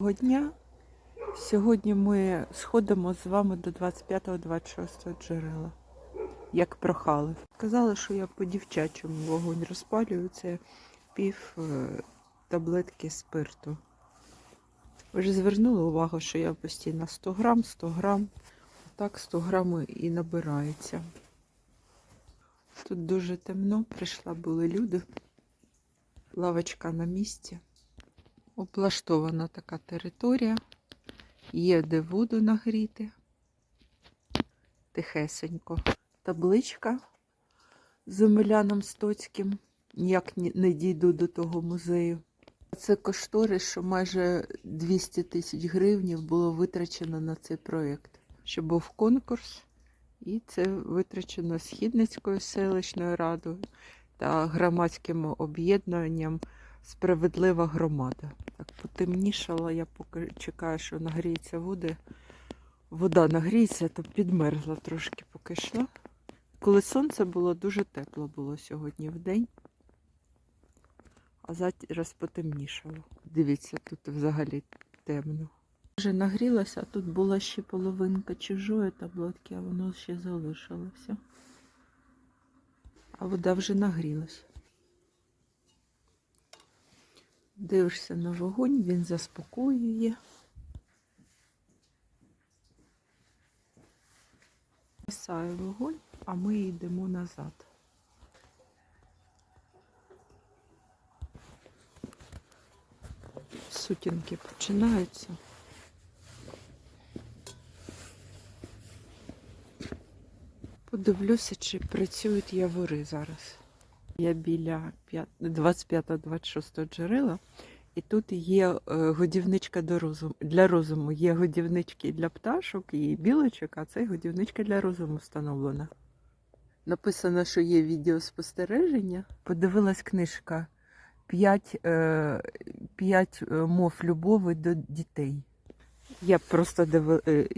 Доброго дня. Сьогодні ми сходимо з вами до 25-26 джерела, як прохали. Казали, що я по дівчачому вогонь розпалюю. Це пів е, таблетки спирту. Ви ж звернули увагу, що я постійно 100 грам, 100 грам. Так 100 грам і набирається. Тут дуже темно, прийшла були люди. Лавочка на місці. Облаштована така територія. Є де воду нагріти. Тихесенько. Табличка з Омеляном Стоцьким. Ніяк не дійду до того музею. Це кошторис, що майже 200 тисяч гривнів було витрачено на цей проєкт. Що був конкурс, і це витрачено Східницькою селищною радою та громадським об'єднанням Справедлива громада. Так потемнішало, я поки чекаю, що нагріється вода. Вода нагріється, то підмерзла трошки поки йшла. Коли сонце було, дуже тепло було сьогодні в день. А зараз потемнішало. Дивіться, тут взагалі темно. Вже нагрілося, а тут була ще половинка чужої таблетки, а воно ще залишилося. А вода вже нагрілась. Дивишся на вогонь, він заспокоює. Писає вогонь, а ми йдемо назад. Сутінки починаються. Подивлюся, чи працюють явори зараз. Я біля 25-26 джерела, і тут є е, годівничка до розуму. Для розуму. Є годівнички для пташок і білочок, а це годівничка для розуму встановлена. Написано, що є відеоспостереження. Подивилась книжка «П'ять, е, е, мов любові до дітей. Я просто диви... е,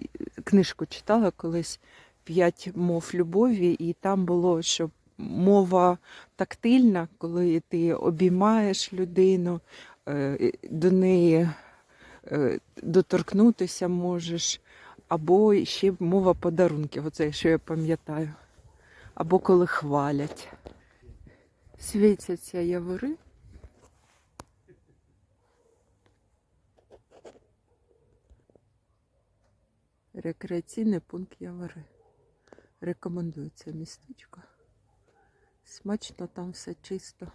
книжку читала колись п'ять мов любові, і там було, що мова тактильна, коли ти обіймаєш людину, е, до неї е, доторкнутися можеш, або ще мова подарунків, оце що я пам'ятаю, або коли хвалять. Світяться явори. Рекреаційний пункт Явори. Рекомендую це містечко. Смачно там все чисто.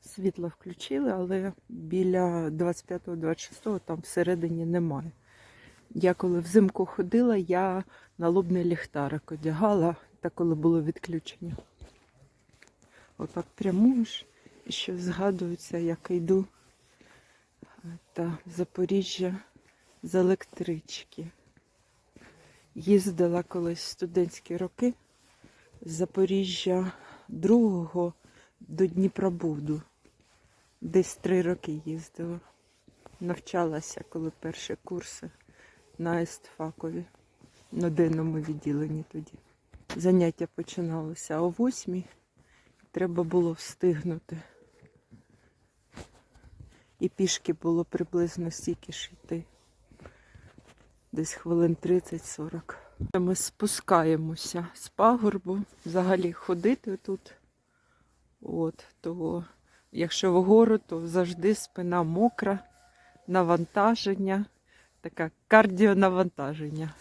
Світло включили, але біля 25-26 там всередині немає. Я коли взимку ходила, я налобний ліхтарик одягала, та коли було відключення. Отак прямуєш і ще згадується, як йду е, та в Запоріжжя з електрички. Їздила колись студентські роки з Запоріжжя 2 до Дніпробуду. Десь три роки їздила. Навчалася, коли перші курси на естфакові, на денному відділенні тоді. Заняття починалося о восьмій. Треба було встигнути. І пішки було приблизно стільки ж йти. Десь хвилин 30-40. Ми спускаємося з пагорбу. Взагалі ходити тут. От, то якщо вгору, то завжди спина мокра, навантаження, така кардіонавантаження.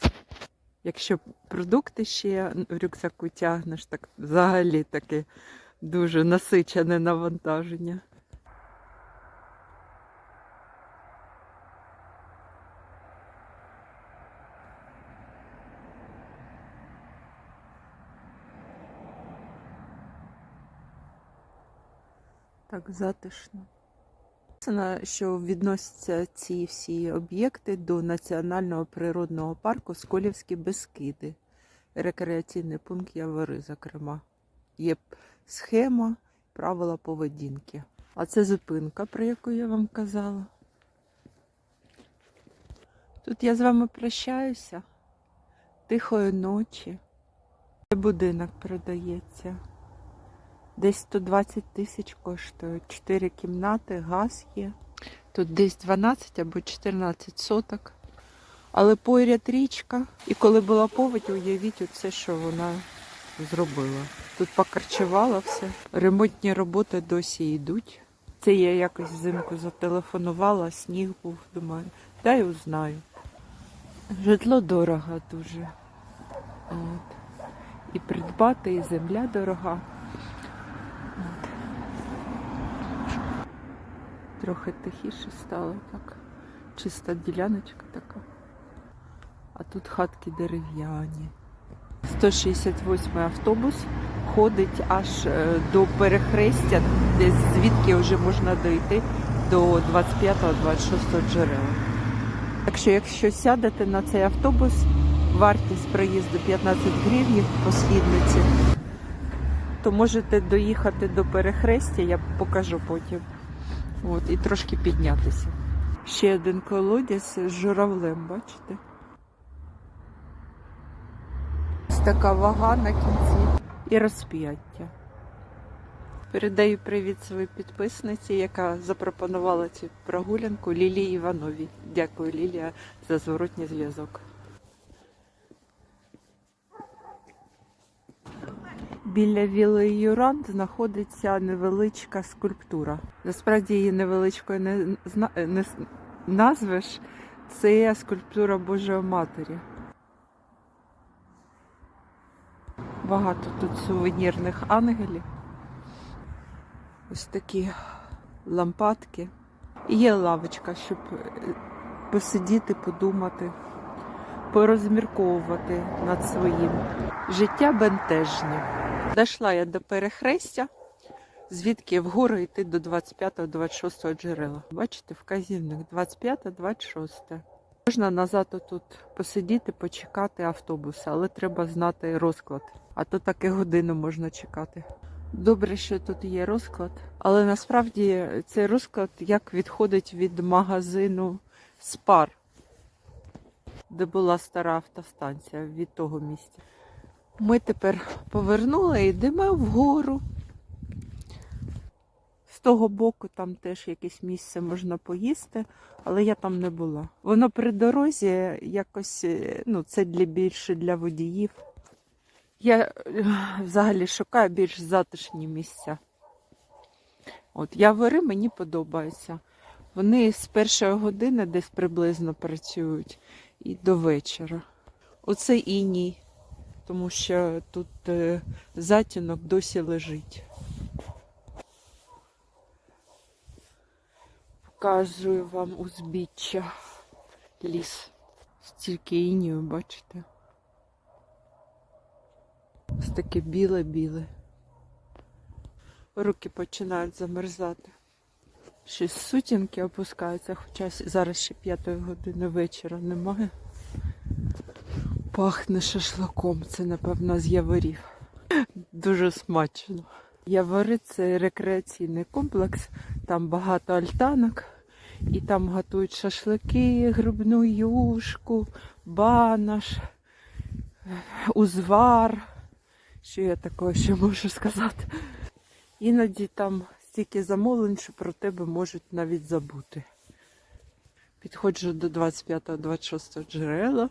Якщо продукти ще в рюкзаку тягнеш, так взагалі таке дуже насичене навантаження. Так затишно. Що відносяться ці всі об'єкти до Національного природного парку Сколівські Бескиди, рекреаційний пункт Явори, зокрема. Є схема, правила поведінки. А це зупинка, про яку я вам казала. Тут я з вами прощаюся. Тихої ночі. Будинок продається. Десь 120 тисяч коштує. Чотири кімнати, газ є. Тут десь 12 або 14 соток. Але поряд річка. І коли була повідь, уявіть оце, що вона зробила. Тут покарчувала все. Ремонтні роботи досі йдуть. Це я якось взимку зателефонувала, сніг був, думаю, дай узнаю. Житло дорого дуже. От. І придбати, і земля дорога. Трохи тихіше стало так. Чиста діляночка така. А тут хатки дерев'яні. 168 автобус ходить аж е, до перехрестя, десь звідки вже можна дойти до 25-26 джерела. Так що, якщо сядете на цей автобус, вартість проїзду 15 гривень по східниці, то можете доїхати до перехрестя, я покажу потім. От, і трошки піднятися. Ще один колодязь з журавлем, бачите? Ось така вага на кінці і розп'яття. Передаю привіт своїй підписниці, яка запропонувала цю прогулянку Лілії Івановій. Дякую, Лілія, за зворотній зв'язок. Біля віли Юран знаходиться невеличка скульптура. Насправді її невеличкою не, зна- не назвеш. Це скульптура Божої Матері. Багато тут сувенірних ангелів. Ось такі лампадки. І є лавочка, щоб е, посидіти, подумати, порозмірковувати над своїм. Життя бентежне. Дійшла я до перехрестя, звідки вгору йти до 25-26 джерела. Бачите, вказівник 25-26. Можна назад тут посидіти, почекати автобуса, але треба знати розклад. А то таки годину можна чекати. Добре, що тут є розклад, але насправді цей розклад як відходить від магазину Спар, де була стара автостанція від того місця. Ми тепер повернули і йдемо вгору. З того боку там теж якесь місце можна поїсти, але я там не була. Воно при дорозі якось, е, ну, це для більше для водіїв. Я е, взагалі шукаю більш затишні місця. От явори мені подобаються. Вони з першої години десь приблизно працюють і до вечора. Оце іній, тому що тут е, затінок досі лежить. Показую вам узбіччя ліс. Стільки інію, бачите? Ось таке біле-біле. Руки починають замерзати. Щось сутінки опускаються, хоча зараз ще п'ятої години вечора немає. Пахне шашлаком, це, напевно, з яворів. Дуже смачно. Явори це рекреаційний комплекс, там багато альтанок, і там готують шашлики, грибну юшку, банаш, узвар. Що я такого ще можу сказати? Іноді там стільки замовлень, що про тебе можуть навіть забути. Підходжу до 25-26 джерела.